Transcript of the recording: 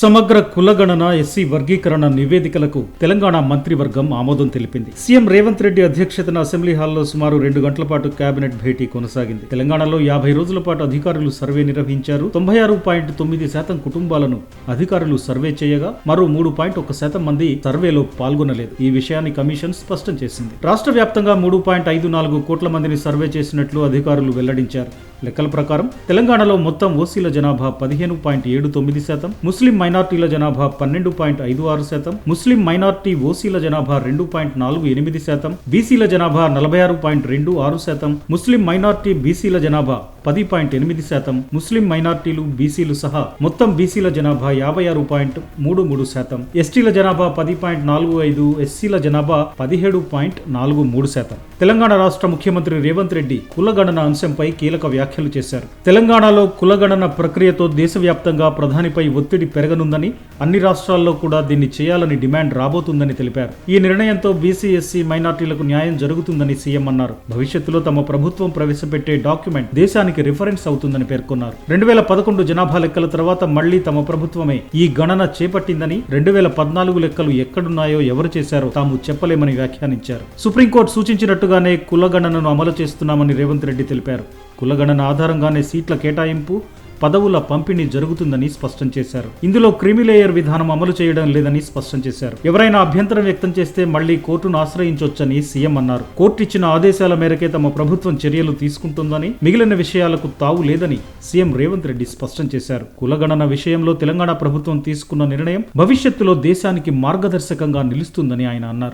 సమగ్ర కులగణన ఎస్సీ వర్గీకరణ నివేదికలకు తెలంగాణ మంత్రివర్గం ఆమోదం తెలిపింది. సీఎం రేవంత్ రెడ్డి అధ్యక్షతన అసెంబ్లీ హాల్లో సుమారు రెండు గంటల పాటు కేబినెట్ భేటీ కొనసాగింది. తెలంగాణలో యాభై రోజుల పాటు అధికారులు సర్వే నిర్వహించారు. తొంభై ఆరు పాయింట్ తొమ్మిది శాతం కుటుంబాలను అధికారులు సర్వే చేయగా మరో మూడు పాయింట్ ఒక శాతం మంది సర్వేలో పాల్గొనలేదు. ఈ విషయాన్ని కమిషన్ స్పష్టం చేసింది. రాష్ట్ర వ్యాప్తంగా మూడు పాయింట్ ఐదు నాలుగు కోట్ల మందిని సర్వే చేసినట్లు అధికారులు వెల్లడించారు. లెక్కల ప్రకారం తెలంగాణలో మొత్తం ఓసీల జనాభా పదిహేను పాయింట్ ఏడు తొమ్మిది శాతం ముస్లిం మైనార్టీల జనాభా పన్నెండు పాయింట్ ఐదు ఆరు శాతం ముస్లిం మైనార్టీ ఓసీల జనాభా రెండు పాయింట్ నాలుగు ఎనిమిది శాతం బీసీల జనాభా నలభై ఆరు పాయింట్ రెండు ఆరు శాతం ముస్లిం మైనార్టీ బీసీల జనాభా పది పాయింట్ ఎనిమిది శాతం ముస్లిం మైనార్టీలు బీసీలు సహా మొత్తం బీసీల జనాభా యాభై ఆరు పాయింట్ మూడు మూడు శాతం ఎస్టీల జనాభా పది పాయింట్ నాలుగు ఐదు ఎస్సీల జనాభా పదిహేడు పాయింట్ నాలుగు మూడు శాతం. తెలంగాణ రాష్ట్ర ముఖ్యమంత్రి రేవంత్ రెడ్డి కులగణన అంశంపై కీలక వ్యాఖ్యలు చేశారు. తెలంగాణలో కులగణన ప్రక్రియతో దేశవ్యాప్తంగా ప్రధానిపై ఒత్తిడి పెరగనుందని అన్ని రాష్ట్రాల్లో కూడా దీన్ని చేయాలని డిమాండ్ రాబోతుందని తెలిపారు. ఈ నిర్ణయంతో బీసీ ఎస్సీ మైనార్టీలకు న్యాయం జరుగుతుందని సీఎం అన్నారు. భవిష్యత్తులో తమ ప్రభుత్వం ప్రవేశపెట్టే డాక్యుమెంట్ దేశానికి రిఫరెన్స్ అవుతుందని పేర్కొన్నారు. రెండు వేల పదకొండు జనాభా లెక్కల తర్వాత మళ్ళీ తమ ప్రభుత్వమే ఈ గణన చేపట్టిందని రెండు వేల పద్నాలుగు లెక్కలు ఎక్కడున్నాయో ఎవరు చేశారో తాము చెప్పలేమని వ్యాఖ్యానించారు. సుప్రీంకోర్టు సూచించినట్టుగానే కులగణనను అమలు చేస్తున్నామని రేవంత్ రెడ్డి తెలిపారు. కులగణన ఆధారంగానే సీట్ల కేటాయింపు పదవుల పంపిణీ జరుగుతుందని స్పష్టం చేశారు. ఇందులో క్రిమిలేయర్ విధానం అమలు చేయడం లేదని స్పష్టం చేశారు. ఎవరైనా అభ్యంతరం వ్యక్తం చేస్తే మళ్ళీ కోర్టును ఆశ్రయించొచ్చని సీఎం అన్నారు. కోర్టు ఇచ్చిన ఆదేశాల మేరకే తమ ప్రభుత్వం చర్యలు తీసుకుంటుందని మిగిలిన విషయాలకు తావు లేదని సీఎం రేవంత్ రెడ్డి స్పష్టం చేశారు. కులగణన విషయంలో తెలంగాణ ప్రభుత్వం తీసుకున్న నిర్ణయం భవిష్యత్తులో దేశానికి మార్గదర్శకంగా నిలుస్తుందని ఆయన అన్నారు.